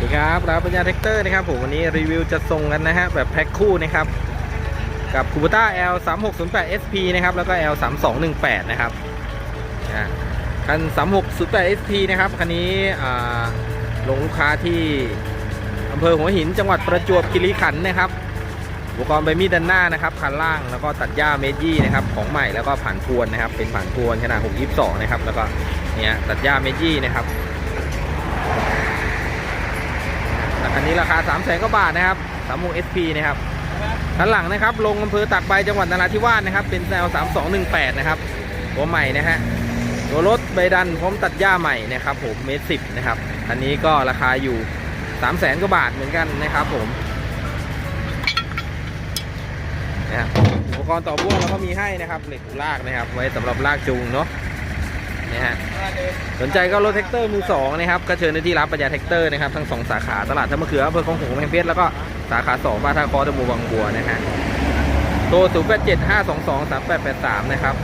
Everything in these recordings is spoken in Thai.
ดีครับร้านปัญญาแท็กเตอร์นะครับผมวันนี้รีวิวจะส่งกันนะฮะแบบแพ็คคู่นะครับ กับคู b ต้า L 3 6 0 8 SP นะครับ แล้วก็ L 3 2 1 8นะครับอ่าคัน3 6 0 8 SP นะครับคันนี้ลงลูกค้าที่อำเภอหัวหินจังหวัดประจวบคีรีขันธ์นะครับอุปกรณ์ใบมีดด้านหน้านะครับคันล่างแล้วก็ตัดหญ้าเมจี้นะครับของใหม่แล้วก็ผ่านพวนนะครับ เป็นผ่านพวนขนาด6 22นะครับแล้วก็เนี่ยตัดหญ้าเมจี้นะครับ อันนี้ราคา3 0 0แสนกว่าบาทนะครับ3 6 SP นะครับด้านหลังนะครับ ลงอำเภอตากใบจังหวัดนราธิวาสนะครับ เป็นแนว 3218 นะครับ ตัวใหม่นะฮะ ตัวรถใบดันพร้อมตัดหญ้าใหม่นะครับผมเมตรสิบนะครับ อันนี้ก็ราคาอยู่3 0 0แสนกว่าบาทเหมือนกันนะครับผมนะครับอุปกรณ์ต่อพ่วงเราก็มีให้นะครับ เหล็กลากนะครับ ไว้สำหรับลากจูงเนาะนะฮะ สนใจก็รถแท็กเตอร์มือสองนะครับก็เชิญได้ที่ร้านปัญญาแท็กเตอร์นะครับทั้งสองสาขาตลาดท่ามะเขืออำเภอคลองหงส์แพงเพชรแล้วก็สาขาสองบ้านท่าคอตะบูบางบัวนะฮะโทรศูนย์แปดเจ็ดห้าสองสองสามแปดแปดสามนะครับ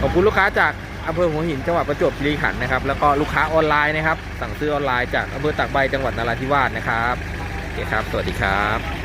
ขอบคุณลูกค้าจากอำเภอหัวหินจังหวัดประจวบคีรีขันธ์นะครับแล้วก็ลูกค้าออนไลน์นะครับสั่งซื้อออนไลน์จากอำเภอตากใบจังหวัดนราธิวาสนะครับโอเคครับ สวัสดีครับ